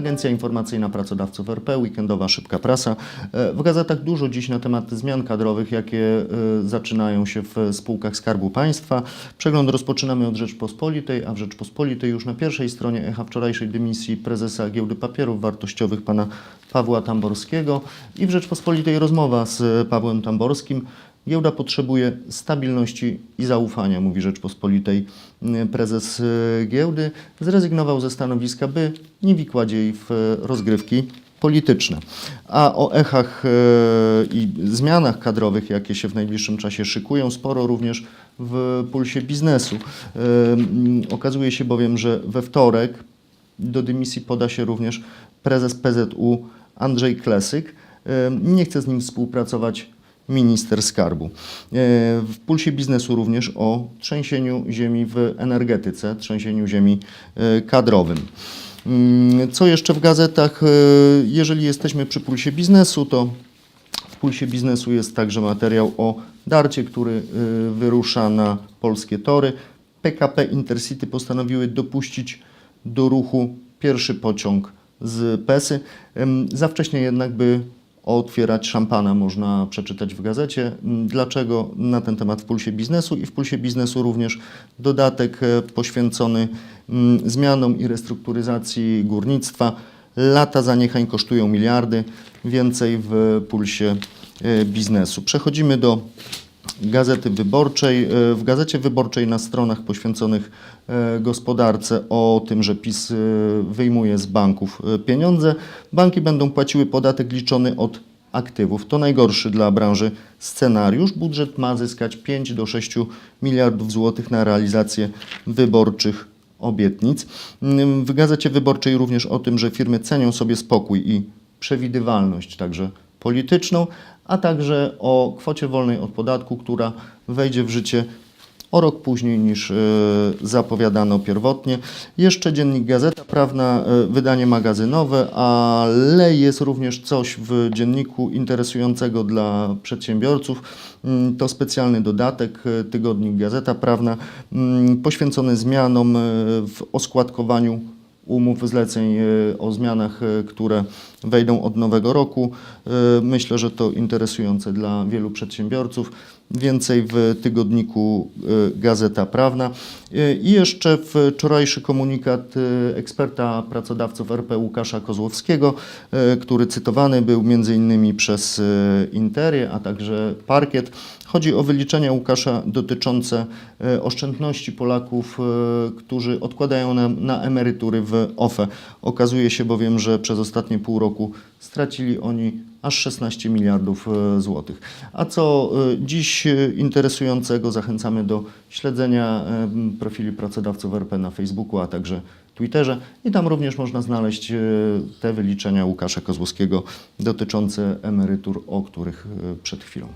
Agencja Informacyjna Pracodawców RP, Weekendowa Szybka Prasa. E, W gazetach dużo dziś na temat zmian kadrowych, jakie e, zaczynają się w spółkach Skarbu Państwa. Przegląd rozpoczynamy od Rzeczpospolitej, a w Rzeczpospolitej już na pierwszej stronie echa wczorajszej dymisji prezesa Giełdy Papierów Wartościowych pana Pawła Tamborskiego i w Rzeczpospolitej rozmowa z Pawłem Tamborskim. Giełda potrzebuje stabilności i zaufania, mówi Rzeczpospolitej mm, prezes e, giełdy. Zrezygnował ze stanowiska, by nie wikłać jej w e, rozgrywki polityczne. A o echach i zmianach kadrowych, jakie się w najbliższym czasie szykują, sporo również w pulsie biznesu. Okazuje się bowiem, że we wtorek do dymisji poda się również prezes PZU Andrzej Klesyk. Nie chce z nim współpracować minister skarbu. E, W pulsie biznesu również o trzęsieniu ziemi w energetyce, trzęsieniu ziemi e, kadrowym. Mm, Co jeszcze w gazetach? E, Jeżeli jesteśmy przy pulsie biznesu, to w pulsie biznesu jest także materiał o darcie, który wyrusza na polskie tory. PKP Intercity postanowiły dopuścić do ruchu pierwszy pociąg z Pesy. Za wcześnie jednak, by otwierać szampana, można przeczytać w gazecie. Dlaczego na ten temat w pulsie biznesu i w pulsie biznesu również dodatek e, poświęcony ym, zmianom i restrukturyzacji górnictwa. Lata zaniechań kosztują miliardy, więcej w pulsie e, biznesu. Przechodzimy do Gazety Wyborczej. E, W Gazecie Wyborczej na stronach poświęconych e, gospodarce o tym, że PiS e, wyjmuje z banków pieniądze, banki będą płaciły podatek liczony od aktywów. To najgorszy dla branży scenariusz. Budżet ma zyskać 5 do 6 miliardów złotych na realizację wyborczych obietnic. Mm, W Gazecie Wyborczej również o tym, że firmy cenią sobie spokój i przewidywalność, także polityczną, a także o kwocie wolnej od podatku, która wejdzie w życie o rok później niż e, zapowiadano pierwotnie. Jeszcze dziennik Gazeta Prawna, e, wydanie magazynowe, ale jest również coś w dzienniku interesującego dla przedsiębiorców. Mm, To specjalny dodatek, e, tygodnik Gazeta Prawna, mm, poświęcony zmianom w oskładkowaniu umów zleceń e, o zmianach, e, które wejdą od nowego roku. E, Myślę, że to interesujące dla wielu przedsiębiorców. Więcej w tygodniku e, Gazeta Prawna. E, I jeszcze wczorajszy komunikat e, eksperta pracodawców RP Łukasza Kozłowskiego, który cytowany był m.in. przez Interię, a także Parkiet. Chodzi o wyliczenia Łukasza dotyczące oszczędności Polaków, którzy odkładają na, na emerytury w OFE. Okazuje się bowiem, że przez ostatnie pół roku stracili oni aż 16 miliardów złotych. A co dziś interesującego, zachęcamy do śledzenia profili pracodawców RP na Facebooku, a także Twitterze i tam również można znaleźć e, te wyliczenia Łukasza Kozłowskiego dotyczące emerytur, o których e, przed chwilą.